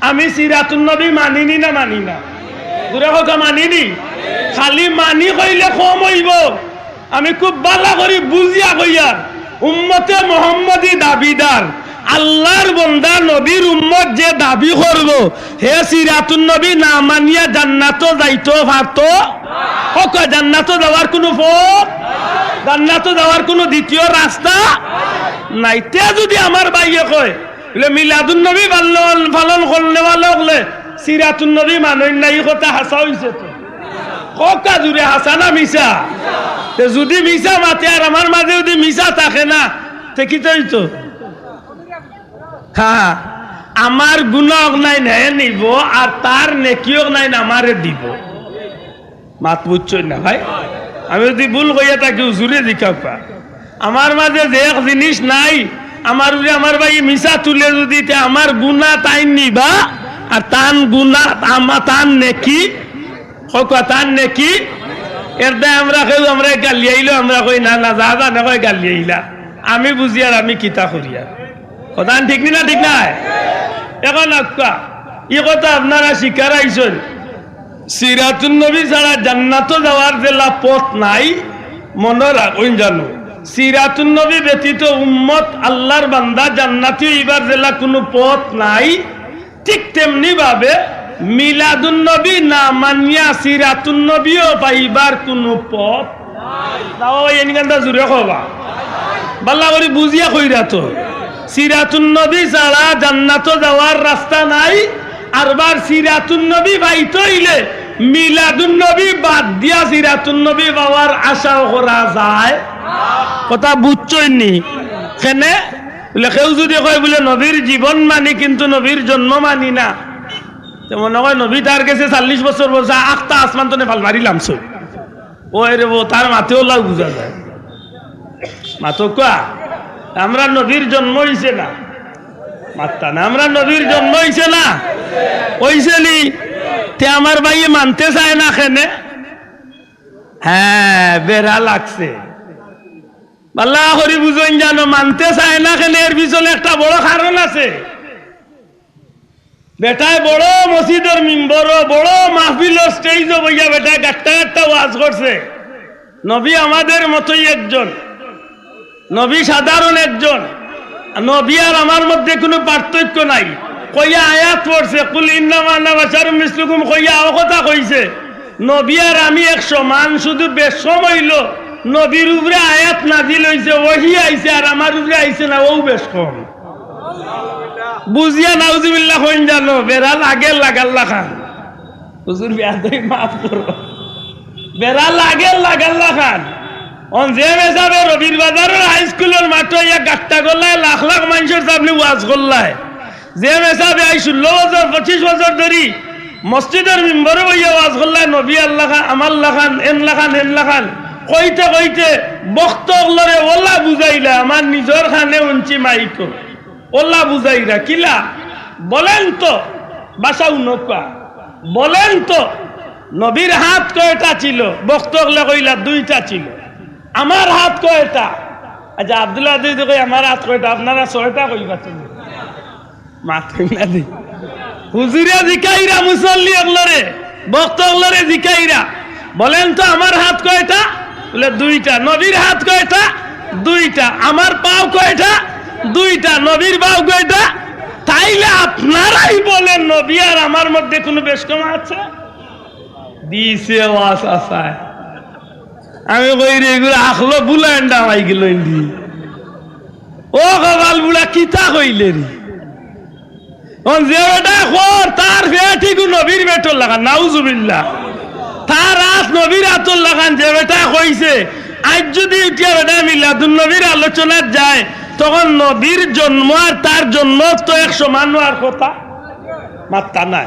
আমি সিরাতুন নবী মানিনি না মানি না দূরে কথা মানিনি? খালি মানি কইলে কম হইব। আমি খুব বালা করি বুঝিয়া কইয়ার উম্মতে মোহাম্মদী দাবিদার। আল্লাহর বন্দা নবীর উম্মত যে দাবি করব, হে সিরাতুন নবী, না মানিয়া জান্নাত যাইতো পারতো হোক জান্নাত যাওয়ার কোনো পথ? জান্নাত যাওয়ার কোনো দ্বিতীয় রাস্তা? নাই তে যদি আমার বাইয়ে কয় নাই না যদি মিশা মাতে, আর আমার মাঝে যদি মিশা থাকে না, তে তো? হ্যাঁ আমার গুণক নাই, নে নিব, আর তার নেকিও নাই, আমারে দিব। মাত বুঝছই না ভাই? আমি যদি ভুল কইয়া থাকি জুড়ে দিকা আমার মাঝে যে এক জিনিস নাই আমার যদি আমার ভাই মিশা তুলে যদি আমার গুণা তাই নিবা, আর তান গুণা আমার তান নেকি, হকা তান নেকি, এর দায় আমরা কেউ আমরা গালিয়াইলো আমরা কই, না না, যা যা, না, কই গালিয়াইলা আমি বুঝি আর আমি কিতা করি আর। কথা ঠিক না ঠিক নাই? এখন আক্কা ই কথা আপনারা শিকার আইসন সিরাতুন নবী ছাড়া জান্নাত যাওয়ার জেলা পথ নাই, মনে রাখুন জানো। সিরাতুন ব্যতীত উম্মত আল্লাহর বান্দা জান্নাতি এবার জেলা কোনো পথ নাই। ঠিক তেমনি ভাবে মিলাদুন না মানিয়া সিরাতুন পাইবার কোনো পথ জুড়ে কবা বাল্লা তো। ছাড়া নাই। বাদ দিয়া সিরাতুন নবী পাওয়ার আশাও করা যায়। কথা বুঝছই নি। কেনে বলে কেউ যদি কয় বলে নবীর জীবন মানি কিন্তু নবীর জন্ম মানি না। মনে হয় নবী তার কাছে চাল্লিশ বছর বলছে আখটা আসমান তো নেপাল মারিলাম সই ও রে তার মাতেও লাগ বুঝা যায়। মাতো কোয়া আমরা নবীর জন্ম হইছে না? মাত্তা না আমরা নবীর জন্ম হইছে না? হইছে নি? তে আমার ভাই মানতে চায় না খেনে হ্যাঁ বেড়া লাগছে। বাল্লা হরি বুঝন জানো, মানতে চায় না খেলে এর পিছনে একটা বড় কারণ আছে। বেটায় বড় মসজিদের মিম্বর, বড় মাহফিলের স্টেজ বইয়া বেটায় গাট্টা গাট্টা ওয়াজ করছে। নবী আমাদের মতোই একজন। নবী সাধারণ একজন। নবী আর আমার মধ্যে কোনো পার্থক্য নাই। কইয়া আয়াত পড়ছে, কুল ইন্নামা বাসারুম মিসলুকুম কইয়া ও কথা কইছে। নবী আর আমি এক সমান, শুধু বেশ হইল নবীর উপরে আয়াত নাজিল হইছে ওহি আইছে, আর আমার উপরে আইছে না, ও বেশ কম। বুঝিয়া নাউজুবিল্লাহ হইন জানো বেড়া লাগে লাগাল্লা খান। হুজুর বিয়া মাফ করো। বেড়া লাগে লাগাল্লা খান। অন যে মেসাবে রবির বাজারের হাই স্কুলের মাঠ ইয়া গাট্টা করলায় লাখ লাখ মানুষের সামনে ওয়াজ করলায়। যে মেসাবে আই ষোলো বছর, পঁচিশ বছর ধরি মসজিদের মেম্বরে বইয়া ওয়াজ করলায়, নবী আল্লাহ আমার লাখান এন লাখান এন লাখান কইতে কইতে বক্ত লরে ওলা বুঝাইলা, আমার নিজের খানে উঞ্চি মাইক। ওলা বুঝাইরা, কিলা? বলেন তো বাসা উনকা বলেন তো, নবীর হাত কয়টা ছিল? বক্তকলে কইলা দুইটা ছিল। আমার হাত কয়টা? আচ্ছা আব্দুল্লাহ দিদি কই আমার হাত কয়টা? আপনারা ছয়টা কইবা ছিল মাথা দি। হুজুরিয়া জিকাইরা, মুসল্লি অগলরে বক্ত অগলরে জিকাইরা। বলেন তো, আমার হাত কয়টা? বলে দুইটা নবীর হাত কয়টা? দুইটা। আমার পাও কয়টা? দুইটা নবীর পাও কয়টা? তাইলে আপনারাই বলেন নবী আর আমার মধ্যে কোনো বেশ কম আছে? দিছে আমি কই রে, এগুলো আখলো বুলাইন ডামাই গেল ও কবাল বুড়া, কিতা কইলে রে? যে বেটা খোর, তার বেটিকু নবীর বেটর লাগা, নাউজুবিল্লাহ। যদি এতিয়া আলোচনার যায়, তখন জন্ম এক সমান কথা। নাই।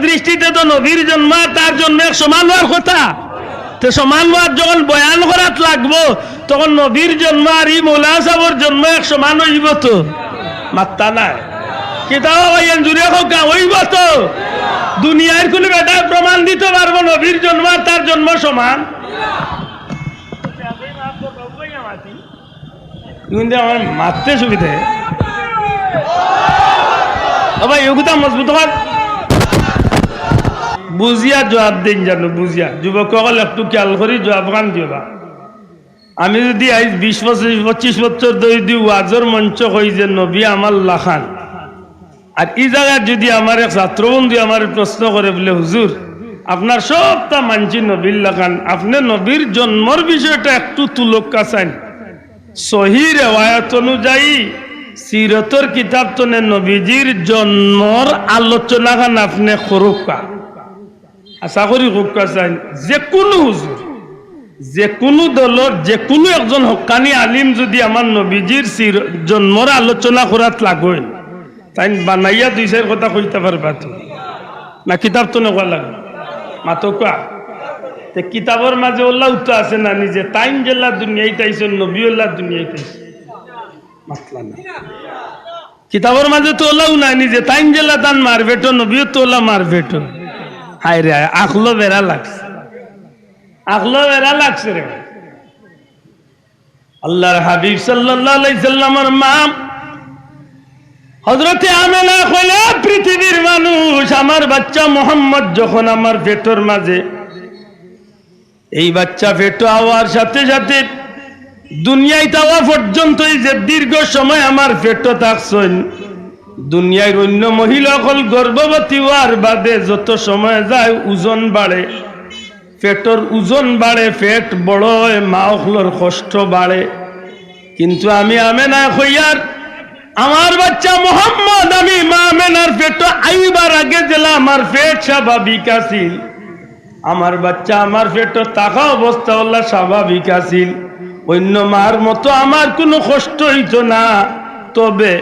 দৃষ্টিতে তো নবীর জন্ম আর তার জন্ম এক সমান হওয়ার কথা। তো সমান হওয়ার যখন বয়ান করাত লাগবো, তখন নবীর জন্ম আর ই মৌলা সাহর জন্ম এক সমান হইব তো। মাত্তা নাই। ভাইয়েন জুড়ে হোক হইব তো। দুনিয়ার কোনো বেটা প্রমাণ দিতে পারব নবীর জন্ম আর তার জন্ম সমান। কিন্তু আমার মারতে সুবিধে। ভাই এগুতা মজবুত হওয়ার। বুঝিয়া জবাব দিন জানো বুঝিয়া। যুবক সকল একটু খেয়াল করি, জবাব খান দিবা আমি যদি আজ বিশ বছর, পঁচিশ বছর ধরে যদি ওয়াজর মঞ্চ হই যে নবী আমার লাখান আর এই জায়গায় যদি আমার এক ছাত্রবন্ধু আমার প্রশ্ন করে, বলে, হুজুর, আপনার সবটা মানছি নবীর লাখান আপনি নবীর জন্মর বিষয়টা একটু তুলক কাছান সহি রেওয়ায়ত অনুযায়ী সিরতর কিতাব তনে নবীজির জন্মর আলোচনা খান আপনি করুকা আশা করি করুকা চাই যে কোনো হুজুর যে কোনো দলের যে কোনো একজন হকানি আলিম যদি আমার নবীজির জন্মর আলোচনা করাত লাগেন তাই বানাইয়া দুই চার কথা কইতে পারবা তো। না, কিতাব তো নেওয়া লাগে। মাতকা তে কিতাবর মাঝে ওল্লা উত্তর আছে না নিজে। তাইন জেলা দুনিয়ায় তাইছে নবী ওল্লা দুনিয়ায় তাইছে মাতলা না। কিতাবর মাঝে তো ওলাও নাই নিজে। তাইন জেলা তান মারবেটো নবীও তো ওলা মারবেটো হায় রে আখলো বেড়া লাগছে। আখলো বেড়া লাগছে রে। আল্লাহর হাবিব সাল্লাল্লাহু আলাইহি সাল্লামের মা হজরতে আমেনা কইলে পৃথিবীর মানুষ, আমার বাচ্চা মোহাম্মদ যখন আমার পেটর মাঝে। এই বাচ্চা পেটো হওয়ার সাথে সাথে দুনিয়ায় যাওয়া পর্যন্ত যে দীর্ঘ সময় আমার পেটো থাকছেন, দুনিয়ার অন্য মহিলা সকল গর্ভবতী হওয়ার বাদে যত সময় যায় ওজন বাড়ে, পেটর ওজন বাড়ে, পেট বড় হয়, মা কষ্ট বাড়ে। কিন্তু আমি আমেনা হইয়ার আমার বাচ্চা মোহাম্মদ, আমি মা আমেনার পেট আইবার আগে জেলা আমার পেট স্বাভাবিক আছিল আমার বাচ্চা আমার পেট তাকা অবস্থা হল্লা স্বাভাবিক আছিল অন্য মার মতো আমার কোনো কষ্ট হইত না। তবে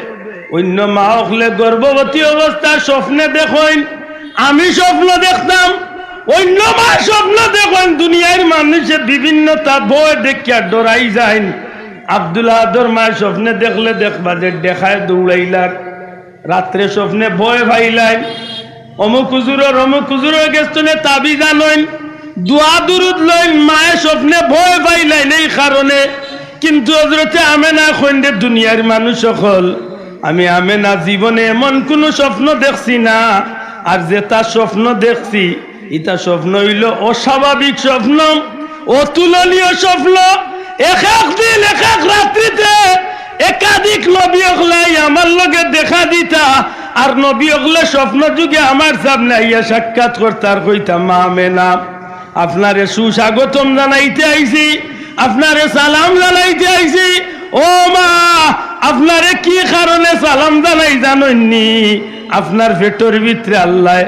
অন্য মা হলে গর্ভবতী অবস্থায় স্বপ্নে দেখেন আমি স্বপ্ন দেখতাম, অন্য মা স্বপ্ন দেখেন দুনিয়ার মানুষের বিভিন্ন তা বই দেখিয়া ডরাই যায় আব্দুল আদর মা স্বপ্নে দেখলে দেখবা যে দেখায় দৌড়াইলার রাত্রে স্বপ্নে ভয় ভাইলাই অমুক হুজুরের অমুক হুজুরের গেস্তনে তাবি জানইন দোয়া দুরুদ লইন মায়ে স্বপ্নে ভয় পাইলাইন এই কারণে। কিন্তু হজরতে আমেনা খন্ডে দুনিয়ার মানুষ সকল। আমি আমেনা জীবনে এমন কোনো স্বপ্ন দেখছি না, আর যে তার স্বপ্ন দেখছি ইটা স্বপ্ন হইল অস্বাভাবিক স্বপ্ন, অতুলনীয় স্বপ্ন। এক এক দিন এক রাত্রিতে। একাধিক নবী অগলাই আমার লগে দেখা দিতা। আর নবী অগলে স্বপ্ন যুগে আমার সামনে আইয়া সাক্ষাৎ করতার কইতাম, মা মেনা আপনারে সুস্বাগতম জানাইতে আইছি, আপনারে সালাম জানাইতে আইছি। ও মা, আপনারে কি কারণে সালাম জানাই জানেননি আপনার পেটর ভিতরে আল্লাহ,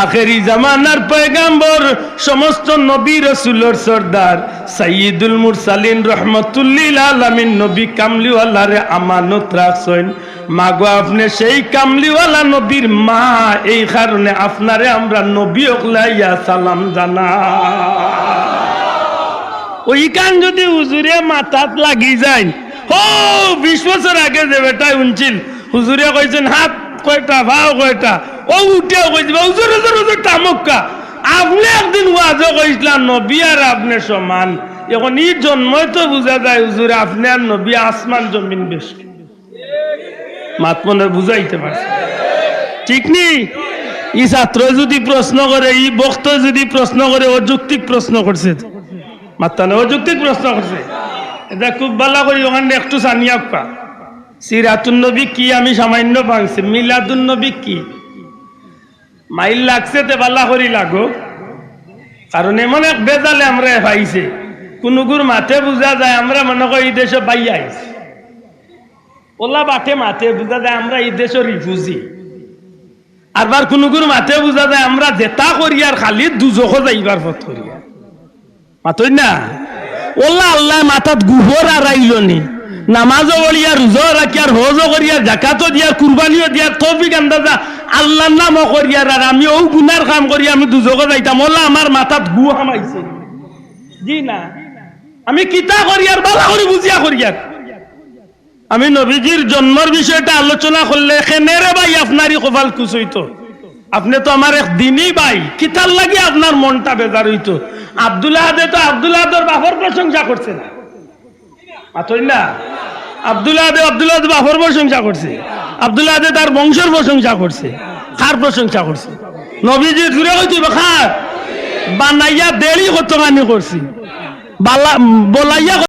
আখেরি জামানার পয়গাম্বর, সমস্ত নবী রসুলোর সর্দার সাইয়দুল মুরসালিন রহমতুল্লিল আলামিন, নবী কামলিওয়ালারে আমানত রাখছেন। মাগো, আপনি সেই কামলিওয়ালা নবীর মা, এই কারণে আপনারে আমরা নবী ওকলাইয়া সালাম জানা ওই কান যদি হুজুরে মাথাত লাগি যায় ও বিশ বছর আগে যে বেটাই শুনছিল, হুজুরে কইছেন, হাত কয়টা, ভাও কয়টা? ও উঠেও কইছিল হুজুর হুজুর হুজুর তামুক্কা। আপনি একদিন ওয়াজও কইছিলাম, নবী আর আপনি সমান। এখন ই জন্মই তো বোঝা যায়, হুজুর, আপনি আর নবী আসমান, জমিন, বেশি। মাত মনে বুঝাইতে পারছে। ঠিক নেই ই ছাত্র যদি প্রশ্ন করে, ই বক্ত যদি প্রশ্ন করে, অযৌক্তিক প্রশ্ন করছে। মাত্তানে অযৌক্তিক প্রশ্ন করছে। এটা খুব ভালো করি, ওখানে একটু জানিয়া পা সিরাতুন নবী কি আমি সামান্য ভাঙছি মিলাদুন নবী কি? মাইল লাগছে তে বালা করি লাগো। কারণ এমন এক বেজালে আমরা পাইছে। কোনগুর মাঠে বুঝা যায়, আমরা মনে করি এই দেশে পাই আইছি। ওলা বাটে মাঠে বুঝা যায়, আমরা এই দেশের রিফুজি আরবার কোনগুর মাঠে বুঝা যায়, আমরা জেতা করি আর খালি দুজক যাইবার পথ করিয়া মাতই না? ওল্লা আল্লাহ মাথাত গুহর আর আইলনি নামাজও করিয়া রোজা রাখি আর হজও করিয়া জাকাতও দিয়া, কুরবানিও দিয়া, তৌফিক আন্দাজা। আল্লাহর নামও করিয়ার আর আমি ও গুনার কাম করি, আমি দুজকে যাইতাম। ওল্লা আমার মাথাত গু হামাইছে। জি না। আমি কিতা করিয়ার বালা করি বুঝিয়া করিয়ার আমি নবীজির জন্মর বিষয়টা আলোচনা করলে খেনেরে ভাই আপনারই কপাল কুচ হইতো? আপনি তো আমার এক দিনই ভাই। কিতার লাগে আপনার মনটা বেজার হইতো? আব্দুল্লাহ তো আব্দুল্লাহ বাপর প্রশংসা করছে না। মাতই না আব্দুল্লাহ আব্দুল্লা আদে বাপর প্রশংসা করছে। আব্দুল্লা আদে তার বংশের প্রশংসা করছে। খার প্রশংসা করছে। নবীজি ঘুরে হইতে খার বানাইয়া দেরি কত করছি। বালা বলাইয়া